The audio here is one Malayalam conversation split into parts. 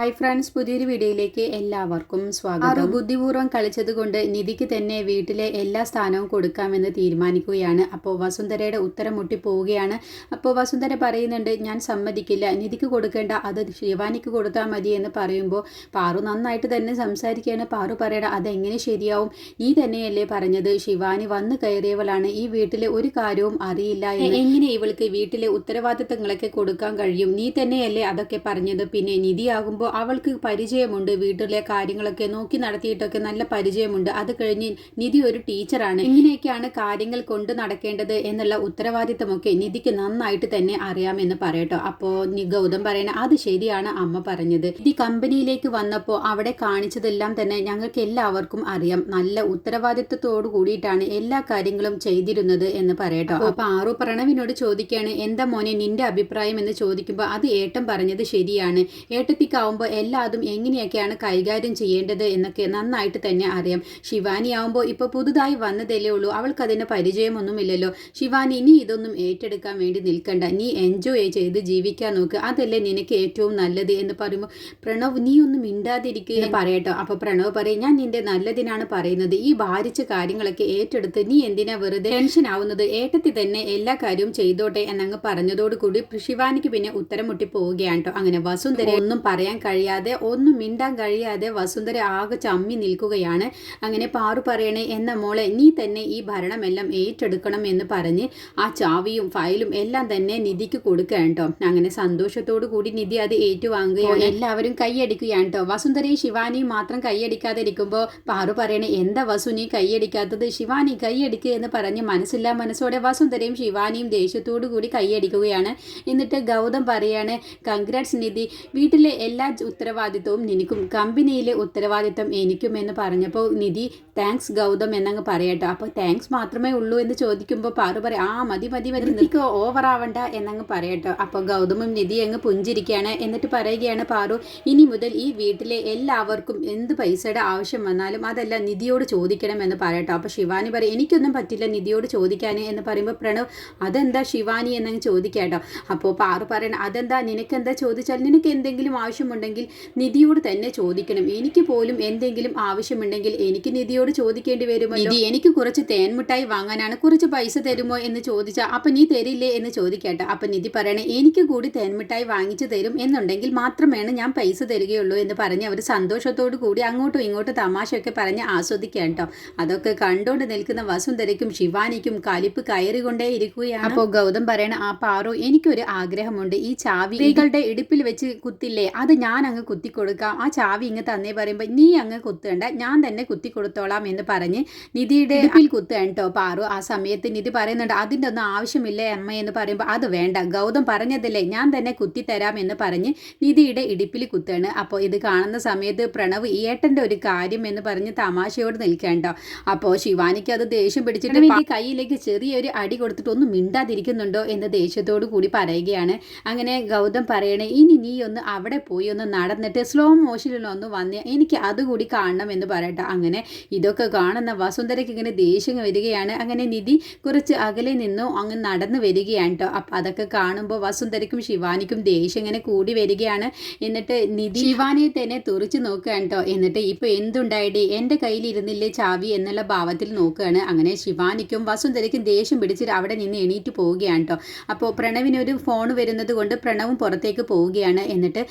ഹായ് ഫ്രണ്ട്സ് പുതിയൊരു വീഡിയോയിലേക്ക് എല്ലാവർക്കും സ്വാഗതം. ബുദ്ധിപൂർവം കളിച്ചതുകൊണ്ട് നിധിക്ക് തന്നെ വീട്ടിലെ എല്ലാ സ്ഥാനവും കൊടുക്കാമെന്ന് തീരുമാനിക്കുകയാണ്. അപ്പോൾ വസുന്ധരയുടെ ഉത്തരം മുട്ടി പോവുകയാണ് അപ്പോൾ വസുന്ധര പറയുന്നുണ്ട് ഞാൻ സമ്മതിക്കില്ല. നിധിക്ക് കൊടുക്കേണ്ട അത് ശിവാനിക്ക് കൊടുത്താൽ മതി എന്ന് പറയുമ്പോൾ പാറു നന്നായിട്ട് തന്നെ സംസാരിക്കുകയാണ്. പാറു പറയണ അതെങ്ങനെ ശരിയാവും? നീ തന്നെയല്ലേ പറഞ്ഞത്. ശിവാനി വന്നു കയറിയവളാണ്. ഈ വീട്ടിലെ ഒരു കാര്യവും അറിയില്ല എങ്ങനെ ഇവൾക്ക് വീട്ടിലെ ഉത്തരവാദിത്തങ്ങളൊക്കെ കൊടുക്കാൻ കഴിയും? നീ തന്നെയല്ലേ അതൊക്കെ പറഞ്ഞത്. പിന്നെ നിധിയാകുമ്പോൾ അവൾക്ക് പരിചയമുണ്ട്. വീട്ടിലെ കാര്യങ്ങളൊക്കെ നോക്കി നടത്തിയിട്ടൊക്കെ നല്ല പരിചയമുണ്ട്. അത് കഴിഞ്ഞ് നിധി ഒരു ടീച്ചറാണ്. ഇങ്ങനെയൊക്കെയാണ് കാര്യങ്ങൾ കൊണ്ട് നടക്കേണ്ടത് എന്നുള്ള ഉത്തരവാദിത്തമൊക്കെ നിധിക്ക് നന്നായിട്ട് തന്നെ അറിയാമെന്ന് പറയട്ടോ. അപ്പോൾ ഗൗതം പറയണ അത് ശരിയാണ് അമ്മ പറഞ്ഞത്. നിധി കമ്പനിയിലേക്ക് വന്നപ്പോൾ അവിടെ കാണിച്ചതെല്ലാം തന്നെ ഞങ്ങൾക്ക് എല്ലാവർക്കും അറിയാം. നല്ല ഉത്തരവാദിത്തത്തോടു കൂടിയിട്ടാണ് എല്ലാ കാര്യങ്ങളും ചെയ്തിരുന്നത് എന്ന് പറയട്ടോ. അപ്പൊ ആറു പ്രണവിനോട് ചോദിക്കുകയാണ് എന്താ മോനെ നിന്റെ അഭിപ്രായം? എന്ന് ചോദിക്കുമ്പോൾ അത് ഏട്ടൻ പറഞ്ഞത് ശരിയാണ്. ഏട്ടത്തിക്കാവുമ്പോൾ എല്ലാതും എങ്ങനെയൊക്കെയാണ് കൈകാര്യം ചെയ്യേണ്ടത് എന്നൊക്കെ നന്നായിട്ട് തന്നെ അറിയാം. ശിവാനി ആവുമ്പോൾ ഇപ്പോൾ പുതുതായി വന്നതല്ലേ ഉള്ളൂ. അവൾക്ക് അതിന് പരിചയമൊന്നുമില്ലല്ലോ. ശിവാനി നീ ഇതൊന്നും ഏറ്റെടുക്കാൻ വേണ്ടി നിൽക്കണ്ട. നീ എൻജോയ് ചെയ്ത് ജീവിക്കാൻ നോക്ക്. അതല്ലേ നിനക്ക് ഏറ്റവും നല്ലത് എന്ന് പറയുമ്പോൾ പ്രണവ് നീ ഒന്നും മിണ്ടാതിരിക്കുക എന്ന് പറയട്ടോ. അപ്പോൾ പ്രണവ് പറയും ഞാൻ നിന്റെ നല്ലതിനാണ് പറയുന്നത്. ഈ ഭാരിച്ച കാര്യങ്ങളൊക്കെ ഏറ്റെടുത്ത് നീ എന്തിനാ വെറുതെ ടെൻഷൻ ആവുന്നത്? ഏട്ടത്തി തന്നെ എല്ലാ കാര്യവും ചെയ്തോട്ടെ എന്നങ്ങ് പറഞ്ഞതോടുകൂടി ശിവാനിക്ക് പിന്നെ ഉത്തരം മുട്ടി പോവുകയാണ് കേട്ടോ. അങ്ങനെ വസുന്ധര ഒന്നും പറയാൻ കഴിയാതെ ഒന്നും മിണ്ടാൻ കഴിയാതെ വസുന്ധര ആകെ ചമ്മി നിൽക്കുകയാണ്. അങ്ങനെ പാറു പറയണേ എന്ന മോളെ നീ തന്നെ ഈ ഭരണമെല്ലാം ഏറ്റെടുക്കണം എന്ന് പറഞ്ഞ് ആ ചാവിയും ഫയലും എല്ലാം തന്നെ നിധിക്ക് കൊടുക്കുകയാണ് കേട്ടോ. അങ്ങനെ സന്തോഷത്തോടു കൂടി നിധി അത് ഏറ്റുവാങ്ങുകയാണ്. എല്ലാവരും കൈയടിക്കുകയാണ് കേട്ടോ. വസുന്ധരയും ശിവാനിയും മാത്രം കൈയടിക്കാതെ ഇരിക്കുമ്പോൾ പാറു പറയണേ എന്താ വസു നീ കൈയടിക്കാത്തത്? ശിവാനി കൈയടിക്കുക എന്ന് പറഞ്ഞ് മനസ്സില്ലാ മനസ്സോടെ വസുന്ധരയും ശിവാനിയും ദേഷ്യത്തോടു കൂടി കൈയടിക്കുകയാണ്. എന്നിട്ട് ഗൗതം പറയാണ് കൺഗ്രാറ്റ്സ് നിധി. വീട്ടിലെ എല്ലാ ഉത്തരവാദിത്വവും നിനക്കും കമ്പനിയിലെ ഉത്തരവാദിത്വം എനിക്കും എന്ന് പറഞ്ഞപ്പോൾ നിധി താങ്ക്സ് ഗൗതം എന്നങ്ങ് പറയട്ടോ. അപ്പോൾ താങ്ക്സ് മാത്രമേ ഉള്ളൂ എന്ന് ചോദിക്കുമ്പോൾ പാറു പറയും ആ മതി മതി മതി നിധിക്ക് ഓവർ ആവണ്ട എന്നങ്ങ് പറയട്ടോ. അപ്പോൾ ഗൗതമും നിധി അങ്ങ് പുഞ്ചിരിക്കുകയാണ്. എന്നിട്ട് പറയുകയാണ് പാറു ഇനി മുതൽ ഈ വീട്ടിലെ എല്ലാവർക്കും എന്ത് പൈസയുടെ ആവശ്യം വന്നാലും അതല്ല നിധിയോട് ചോദിക്കണം എന്ന് പറയട്ടോ. അപ്പോൾ ശിവാനി പറയും എനിക്കൊന്നും പറ്റില്ല നിധിയോട് ചോദിക്കാൻ എന്ന് പറയുമ്പോൾ പ്രണവ് അതെന്താ ശിവാനി? എന്നങ്ങ് ചോദിക്കാട്ടോ. അപ്പോൾ പാറു പറയണം അതെന്താ? നിനക്ക് എന്താ ചോദിച്ചാൽ നിനക്ക് എന്തെങ്കിലും ആവശ്യമുണ്ടെങ്കിൽ നിധിയോട് തന്നെ ചോദിക്കണം. എനിക്ക് പോലും എന്തെങ്കിലും ആവശ്യമുണ്ടെങ്കിൽ എനിക്ക് നിധിയോട് ചോദിക്കേണ്ടി വരുമോ നിധി എനിക്ക് കുറച്ച് തേൻമിഠായി വാങ്ങാനാണ്. കുറച്ച് പൈസ തരുമോ എന്ന് ചോദിച്ചാൽ അപ്പൊ നീ തരില്ലേ? എന്ന് ചോദിക്കട്ടെ. അപ്പൊ നിധി പറയണേ എനിക്ക് കൂടി തേൻമിഠായി വാങ്ങിച്ചു തരും എന്നുണ്ടെങ്കിൽ മാത്രമേ ഞാൻ പൈസ തരികയുള്ളൂ എന്ന് പറഞ്ഞ് അവർ സന്തോഷത്തോടു കൂടി അങ്ങോട്ടും ഇങ്ങോട്ടും തമാശയൊക്കെ പറഞ്ഞ് ആസ്വദിക്കാം കേട്ടോ അതൊക്കെ കണ്ടുകൊണ്ട് നിൽക്കുന്ന വസുന്ധരയ്ക്കും ശിവാനിക്കും കലിപ്പ് കയറിക്കൊണ്ടേ ഇരിക്കുകയാണ്. അപ്പോൾ ഗൗതം പറയണ ആ പാറു എനിക്കൊരു ആഗ്രഹമുണ്ട്. ഈ ചാവി സ്ത്രീകളുടെ ഇടുപ്പിൽ വെച്ച് കുത്തില്ലേ? അത് ഞാൻ അങ്ങ് കുത്തിക്കൊടുക്കാം. ആ ചാവി ഇങ്ങ് തന്നേ പറയുമ്പോൾ നീ അങ്ങ് കുത്തേണ്ട. ഞാൻ തന്നെ കുത്തി കൊടുത്തോളാം എന്ന് പറഞ്ഞ് നിധിയുടെ ഇടുപ്പിൽ കുത്തേണ്ടോ കേട്ടോ പാറു. ആ സമയത്ത് നിധി പറയുന്നുണ്ട് അതിന്റെ ഒന്നും ആവശ്യമില്ല അമ്മ? എന്ന് പറയുമ്പോൾ അത് വേണ്ട. ഗൗതം പറഞ്ഞതല്ലേ. ഞാൻ തന്നെ കുത്തി തരാം എന്ന് പറഞ്ഞ് നിധിയുടെ ഇടുപ്പിൽ കുത്തുകയാണ്. അപ്പോൾ ഇത് കാണുന്ന സമയത്ത് പ്രണവ് ഏട്ടന്റെ ഒരു കാര്യം എന്ന് പറഞ്ഞ് തമാശയോട് നിൽക്കേണ്ട അപ്പോൾ ശിവാനിക്ക് അത് ദേഷ്യം പിടിച്ചിട്ട് ഈ കയ്യിലേക്ക് ചെറിയൊരു അടി കൊടുത്തിട്ട് ഒന്നും മിണ്ടാതിരിക്കുന്നുണ്ടോ? എന്ന് ദേഷ്യത്തോടു കൂടി പറയുകയാണ്. അങ്ങനെ ഗൗതം പറയണേ ഇനി നീ ഒന്ന് അവിടെ പോയി ഒന്ന് നടന്നിട്ട് സ്ലോ മോഷനിലൊന്ന് വന്ന് എനിക്ക് അതുകൂടി കാണണം എന്ന് പറയട്ടെ. അങ്ങനെ ഇതൊക്കെ കാണുന്ന വസുന്ധരയ്ക്ക് ഇങ്ങനെ ദേഷ്യം വരികയാണ്. അങ്ങനെ നിധി കുറച്ച് അകലെ നിന്നു അങ്ങ് നടന്നു വരികയാണ് കേട്ടോ അപ്പം അതൊക്കെ കാണുമ്പോൾ വസുന്ധരയ്ക്കും ശിവാനിക്കും ദേഷ്യം ഇങ്ങനെ കൂടി വരികയാണ്. എന്നിട്ട് നിധി ശിവാനിയെ തന്നെ തുറച്ച് നോക്കുകയാണ് കേട്ടോ എന്നിട്ട് ഇപ്പോൾ എന്തുണ്ടായിടി? എന്റെ കയ്യിലിരുന്നില്ലേ ചാവി എന്നുള്ള ഭാവത്തിൽ നോക്കുകയാണ്. അങ്ങനെ ശിവാനിക്കും വസുന്ധരയ്ക്കും ദേഷ്യം പിടിച്ചിട്ട് അവിടെ നിന്ന് എണീറ്റ് പോവുകയാണ് കേട്ടോ അപ്പോൾ പ്രണവിനൊരു ഫോൺ വരുന്നത് കൊണ്ട് പ്രണവും പുറത്തേക്ക് പോവുകയാണ്. എന്നിട്ട്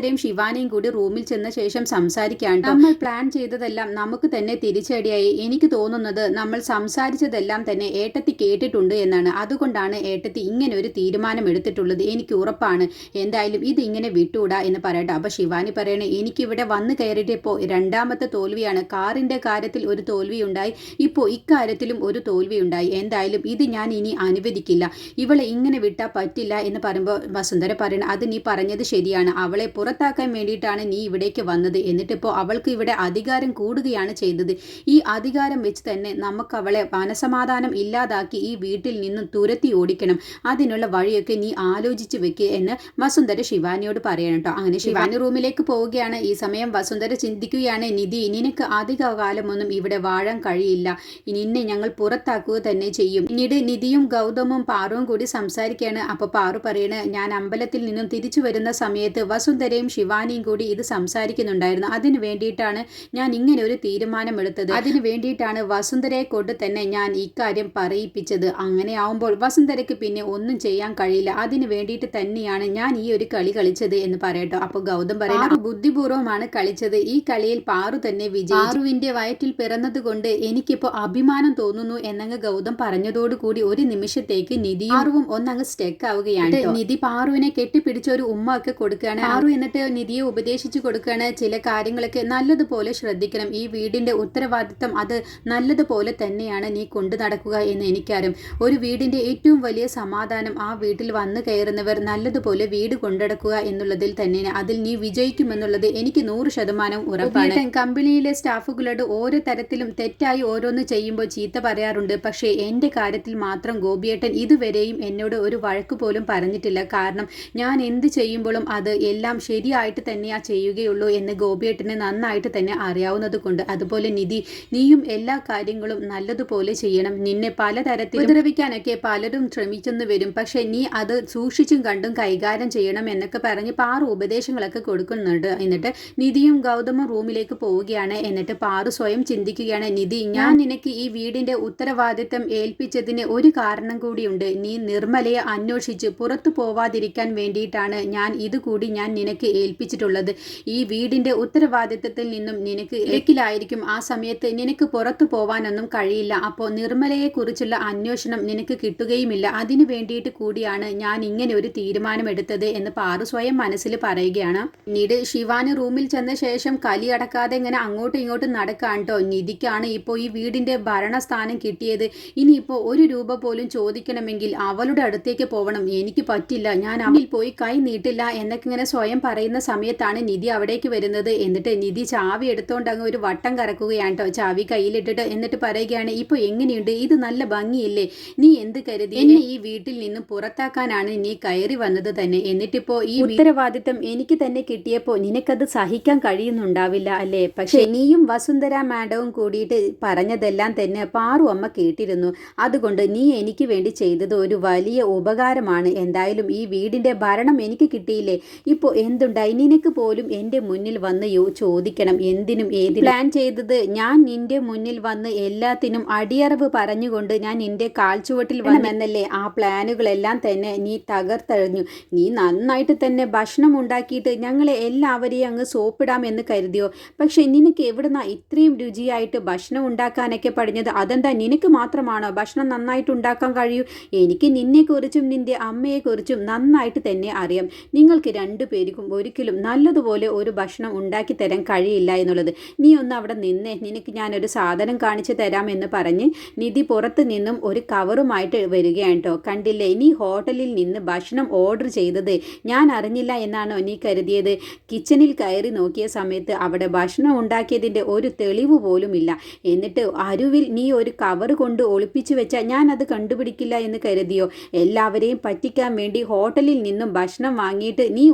വസുന്ധരയും ശിവാനിയും കൂടി റൂമിൽ ചെന്ന ശേഷം സംസാരിക്കാൻ നമ്മൾ പ്ലാൻ ചെയ്തതെല്ലാം നമുക്ക് തന്നെ തിരിച്ചടിയായി. എനിക്ക് തോന്നുന്നത് നമ്മൾ സംസാരിച്ചതെല്ലാം തന്നെ ഏട്ടത്തി കേട്ടിട്ടുണ്ട് എന്നാണ്. അതുകൊണ്ടാണ് ഏട്ടത്തി ഇങ്ങനെ ഒരു തീരുമാനം എടുത്തിട്ടുള്ളത്. എനിക്ക് ഉറപ്പാണ്. എന്തായാലും ഇത് ഇങ്ങനെ വിട്ടുകൂടാ എന്ന് പറയട്ടെ. അപ്പോൾ ശിവാനി പറയണേ എനിക്കിവിടെ വന്ന് കയറിയിട്ടിപ്പോൾ രണ്ടാമത്തെ തോൽവിയാണ്. കാറിന്റെ കാര്യത്തിൽ ഒരു തോൽവി തോൽവിയുണ്ടായി. ഇപ്പോൾ ഇക്കാര്യത്തിലും ഒരു തോൽവി തോൽവിയുണ്ടായി. എന്തായാലും ഇത് ഞാൻ ഇനി അനുവദിക്കില്ല. ഇവളെ ഇങ്ങനെ വിട്ടാൽ പറ്റില്ല എന്ന് പറയുമ്പോൾ വസുന്ധര പറയണ അത് നീ പറഞ്ഞത് ശരിയാണ്. അവളെ പുറത്താക്കാൻ വേണ്ടിയിട്ടാണ് നീ ഇവിടേക്ക് വന്നത്. എന്നിട്ടിപ്പോൾ അവൾക്ക് ഇവിടെ അധികാരം കൂടുകയാണ് ചെയ്തത്. ഈ അധികാരം വെച്ച് തന്നെ നമുക്ക് അവളെ മനസമാധാനം ഇല്ലാതാക്കി ഈ വീട്ടിൽ നിന്നും തുരത്തി ഓടിക്കണം. അതിനുള്ള വഴിയൊക്കെ നീ ആലോചിച്ച് വെക്കുക എന്ന് വസുന്ധര ശിവാനിയോട് പറയണം കേട്ടോ. അങ്ങനെ ശിവാനി റൂമിലേക്ക് പോവുകയാണ്. ഈ സമയം വസുന്ധര ചിന്തിക്കുകയാണ് നിധി നിനക്ക് അധിക കാലമൊന്നും ഇവിടെ വാഴാൻ കഴിയില്ല. നിന്നെ ഞങ്ങൾ പുറത്താക്കുക തന്നെ ചെയ്യും. പിന്നീട് നിധിയും ഗൗതമും പാറുവും കൂടി സംസാരിക്കുകയാണ്. അപ്പോൾ പാറു പറയണ ഞാൻ അമ്പലത്തിൽ നിന്നും തിരിച്ചു വരുന്ന സമയത്ത് വസുന്ധരയും വസുന്ധരയും ശിവാനിയും കൂടി ഇത് സംസാരിക്കുന്നുണ്ടായിരുന്നു. അതിനു വേണ്ടിയിട്ടാണ് ഞാൻ ഇങ്ങനെ ഒരു തീരുമാനമെടുത്തത്. അതിനു വേണ്ടിയിട്ടാണ് വസുന്ധരയെ കൊണ്ട് തന്നെ ഞാൻ ഇക്കാര്യം പറയിപ്പിച്ചത്. അങ്ങനെ ആവുമ്പോൾ വസുന്ധരയ്ക്ക് പിന്നെ ഒന്നും ചെയ്യാൻ കഴിയില്ല. അതിനു വേണ്ടിയിട്ട് തന്നെയാണ് ഞാൻ ഈ ഒരു കളി കളിച്ചത് എന്ന് പറയട്ടോ. അപ്പോൾ ഗൗതം പറയുന്നത് ബുദ്ധിപൂർവമാണ് കളിച്ചത്. ഈ കളിയിൽ പാറു തന്നെ വിജയി പാറുവിന്റെ വയറ്റിൽ പിറന്നത് കൊണ്ട് എനിക്കിപ്പോ അഭിമാനം തോന്നുന്നു എന്നങ്ങ് ഗൗതം പറഞ്ഞതോടുകൂടി ഒരു നിമിഷത്തേക്ക് നിധി പാറുവും ഒന്നങ്ങ് സ്റ്റെക്ക് ആവുകയാണ് നിധി പാറുവിനെ കെട്ടിപ്പിടിച്ച ഒരു ഉമ്മ ഒക്കെ കൊടുക്കുകയാണ്. പാറു എന്നിട്ട് നിധിയെ ഉപദേശിച്ചു കൊടുക്കുകയാണ് ചില കാര്യങ്ങളൊക്കെ നല്ലതുപോലെ ശ്രദ്ധിക്കണം. ഈ വീടിന്റെ ഉത്തരവാദിത്തം അത് നല്ലതുപോലെ തന്നെയാണ് നീ കൊണ്ടു നടക്കുക എന്ന് എനിക്കറിയും ഒരു വീടിന്റെ ഏറ്റവും വലിയ സമാധാനം ആ വീട്ടിൽ വന്നു കയറുന്നവർ നല്ലതുപോലെ വീട് കൊണ്ടടക്കുക എന്നുള്ളതിൽ തന്നെയാണ് അതിൽ നീ വിജയിക്കുമെന്നുള്ളത് എനിക്ക് നൂറ് ശതമാനം ഉറപ്പാണ്. കമ്പനിയിലെ സ്റ്റാഫുകളോട് ഓരോ തരത്തിലും തെറ്റായി ഓരോന്ന് ചെയ്യുമ്പോൾ ചീത്ത പറയാറുണ്ട്. പക്ഷേ എന്റെ കാര്യത്തിൽ മാത്രം ഗോപിയേട്ടൻ ഇതുവരെയും എന്നോട് ഒരു വഴക്ക് പോലും പറഞ്ഞിട്ടില്ല. കാരണം ഞാൻ എന്ത് ചെയ്യുമ്പോഴും അത് എല്ലാം ശരിയായിട്ട് തന്നെയാ ചെയ്യുകയുള്ളൂ എന്ന് ഗോപിയേട്ടന് നന്നായിട്ട് തന്നെ അറിയാവുന്നത് കൊണ്ട്. അതുപോലെ നിധി നീയും എല്ലാ കാര്യങ്ങളും നല്ലതുപോലെ ചെയ്യണം. നിന്നെ പലതരത്തിൽ ഉപദ്രവിക്കാനൊക്കെ പലരും ശ്രമിച്ചെന്ന് വരും. പക്ഷെ നീ അത് സൂക്ഷിച്ചും കണ്ടും കൈകാര്യം ചെയ്യണം എന്നൊക്കെ പറഞ്ഞ് പാറു ഉപദേശങ്ങളൊക്കെ കൊടുക്കുന്നുണ്ട്. എന്നിട്ട് നിധിയും ഗൗതമും റൂമിലേക്ക് പോവുകയാണ്. എന്നിട്ട് പാറു സ്വയം ചിന്തിക്കുകയാണ് നിധി ഞാൻ നിനക്ക് ഈ വീടിന്റെ ഉത്തരവാദിത്തം ഏൽപ്പിച്ചതിന് ഒരു കാരണം കൂടിയുണ്ട്. നീ നിർമ്മലയെ അന്വേഷിച്ച് പുറത്തു പോവാതിരിക്കാൻ വേണ്ടിയിട്ടാണ്. ഞാൻ ഇതുകൂടി ഞാൻ നിനക്ക് ഏൽപ്പിച്ചിട്ടുള്ളത്. ഈ വീടിന്റെ ഉത്തരവാദിത്തത്തിൽ നിന്നും നിനക്ക് ഇരക്കിലായിരിക്കും ആ സമയത്ത് നിനക്ക് പുറത്തു പോവാനൊന്നും കഴിയില്ല. അപ്പോൾ നിർമ്മലയെ കുറിച്ചുള്ള അന്വേഷണം നിനക്ക് കിട്ടുകയുമില്ല. അതിനു വേണ്ടിയിട്ട് കൂടിയാണ് ഞാൻ ഇങ്ങനെ ഒരു തീരുമാനമെടുത്തത് എന്ന് പാറു സ്വയം മനസ്സിൽ പറയുകയാണ്. പിന്നീട് ശിവാന് റൂമിൽ ചെന്ന ശേഷം കലി അടക്കാതെ ഇങ്ങനെ അങ്ങോട്ടും ഇങ്ങോട്ടും നടക്കാൻ കേട്ടോ നിധിക്കാണ് ഇപ്പോൾ ഈ വീടിന്റെ ഭരണസ്ഥാനം കിട്ടിയത്. ഇനിയിപ്പോൾ ഒരു രൂപ പോലും ചോദിക്കണമെങ്കിൽ അവളുടെ അടുത്തേക്ക് പോവണം. എനിക്ക് പറ്റില്ല. ഞാൻ അവളിൽ പോയി കൈ നീട്ടില്ല എന്നൊക്കെ ഇങ്ങനെ സ്വയം പറയുന്ന സമയത്താണ് നിധി അവിടേക്ക് വരുന്നത്. എന്നിട്ട് നിധി ചാവി എടുത്തോണ്ട് അങ്ങ് ഒരു വട്ടം കറക്കുകയാണ് കേട്ടോ. ചാവി കയ്യിലിട്ടിട്ട് എന്നിട്ട് പറയുകയാണ് ഇപ്പൊ എങ്ങനെയുണ്ട്? ഇത് നല്ല ഭംഗിയില്ലേ? നീ എന്ത് കരുതി? എന്നെ ഈ വീട്ടിൽ നിന്നും പുറത്താക്കാനാണ് നീ കയറി വന്നത് തന്നെ. എന്നിട്ടിപ്പോ ഈ ഉത്തരവാദിത്തം എനിക്ക് തന്നെ കിട്ടിയപ്പോൾ നിനക്കത് സഹിക്കാൻ കഴിയുന്നുണ്ടാവില്ല അല്ലേ? പക്ഷെ നീയും വസുന്ധര മാഡവും കൂടിയിട്ട് പറഞ്ഞതെല്ലാം തന്നെ പാറു അമ്മ കേട്ടിരുന്നു. അതുകൊണ്ട് നീ എനിക്ക് വേണ്ടി ചെയ്തത് ഒരു വലിയ ഉപകാരമാണ്. എന്തായാലും ഈ വീടിന്റെ ഭരണം എനിക്ക് കിട്ടിയില്ലേ? ഇപ്പോൾ എന്തുണ്ടായി നിനക്ക് പോലും എന്റെ മുന്നിൽ വന്ന് ചോദിക്കണം. എന്തിനും ഏത് പ്ലാൻ ചെയ്തത് ഞാൻ നിന്റെ മുന്നിൽ വന്ന് എല്ലാത്തിനും അടിയറവ് പറഞ്ഞുകൊണ്ട് ഞാൻ നിന്റെ കാൽച്ചുവട്ടിൽ വന്നെന്നല്ലേ? ആ പ്ലാനുകളെല്ലാം തന്നെ നീ തകർത്തെറിഞ്ഞു. നീ നന്നായിട്ട് തന്നെ ഭക്ഷണം ഉണ്ടാക്കിയിട്ട് ഞങ്ങളെ എല്ലാവരെയും അങ്ങ് സോപ്പിടാം എന്ന് കരുതിയോ? പക്ഷെ നിനക്ക് എവിടുന്ന ഇത്രയും രുചിയായിട്ട് ഭക്ഷണം ഉണ്ടാക്കാനൊക്കെ പഠിഞ്ഞത് അതെന്താ നിനക്ക് മാത്രമാണോ ഭക്ഷണം നന്നായിട്ട് ഉണ്ടാക്കാൻ കഴിയൂ? എനിക്ക് നിന്നെക്കുറിച്ചും നിന്റെ അമ്മയെക്കുറിച്ചും നന്നായിട്ട് തന്നെ അറിയാം. നിങ്ങൾക്ക് രണ്ടു പേർക്കും ഒരിക്കലും നല്ലതുപോലെ ഒരു ഭക്ഷണം ഉണ്ടാക്കി തരാൻ കഴിയില്ല എന്നുള്ളത്. നീ ഒന്ന് അവിടെ നിന്നേ. നിനക്ക് ഞാനൊരു സാധനം കാണിച്ചു തരാം എന്ന് പറഞ്ഞ് നിധി പുറത്ത് നിന്നും ഒരു കവറുമായിട്ട് വരികയാണ് കേട്ടോ. കണ്ടില്ലേ? നീ ഹോട്ടലിൽ നിന്ന് ഭക്ഷണം ഓർഡർ ചെയ്തത്. ഞാൻ അറിഞ്ഞില്ല എന്നാണോ നീ കരുതിയത്? കിച്ചണിൽ കയറി നോക്കിയ സമയത്ത് അവിടെ ഭക്ഷണം ഉണ്ടാക്കിയതിന്റെ ഒരു തെളിവ് പോലും ഇല്ല. എന്നിട്ട് അരുവിൽ നീ ഒരു കവർ കൊണ്ട് ഒളിപ്പിച്ചു വെച്ചാൽ ഞാൻ അത് കണ്ടുപിടിക്കില്ല എന്ന് കരുതിയോ? എല്ലാവരെയും പറ്റിക്കാൻ വേണ്ടി ഹോട്ടലിൽ നിന്നും ഭക്ഷണം വാങ്ങിയിട്ട് നീ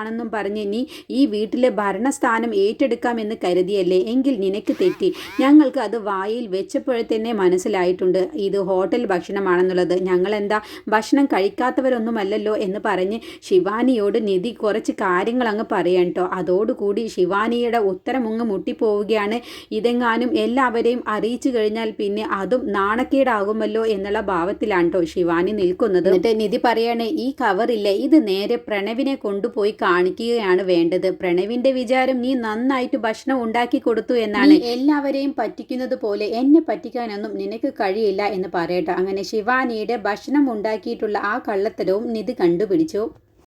ഉണ്ടാക്കിയതാണെന്നും പറഞ്ഞ് നീ ഈ വീട്ടിലെ ഭരണസ്ഥാനം ഏറ്റെടുക്കാമെന്ന് കരുതിയല്ലേ? എങ്കിൽ നിനക്ക് തെറ്റി. ഞങ്ങൾക്ക് അത് വായിൽ വെച്ചപ്പോഴേ തന്നെ മനസ്സിലായിട്ടുണ്ട്. ഇത് ഹോട്ടൽ ഭക്ഷണമാണെന്നുള്ളത്. ഞങ്ങൾ എന്താ ഭക്ഷണം കഴിക്കാത്തവരൊന്നുമല്ലല്ലോ എന്ന് പറഞ്ഞ് ശിവാനിയോട് നിധി കുറച്ച് കാര്യങ്ങൾ അങ്ങ് പറയാൻ കേട്ടോ അതോടുകൂടി ശിവാനിയുടെ ഉത്തരം അങ്ങ് മുട്ടിപ്പോവുകയാണ്. ഇതെങ്ങാനും എല്ലാവരെയും അറിയിച്ചു കഴിഞ്ഞാൽ പിന്നെ അതും നാണക്കേടാകുമല്ലോ എന്നുള്ള ഭാവത്തിലാണ് കേട്ടോ ശിവാനി നിൽക്കുന്നത്. എന്നിട്ട് നിധി പറയാണ് ഈ കവറില്ലേ? ഇത് നേരെ പ്രണവിനെ കൊണ്ടുപോയി കാണിക്കുകയാണ് വേണ്ടത്. പ്രണവിന്റെ വിചാരം നീ നന്നായിട്ട് ഭക്ഷണം ഉണ്ടാക്കി കൊടുത്തു എന്നാണ്. എല്ലാവരെയും പറ്റിക്കുന്നത് പോലെ എന്നെ പറ്റിക്കാനൊന്നും നിനക്ക് കഴിയില്ല എന്ന് പറയട്ടെ. അങ്ങനെ ശിവാനിയുടെ ഭക്ഷണം ഉണ്ടാക്കിയിട്ടുള്ള ആ കള്ളത്തരവും നിധി കണ്ടുപിടിച്ചു.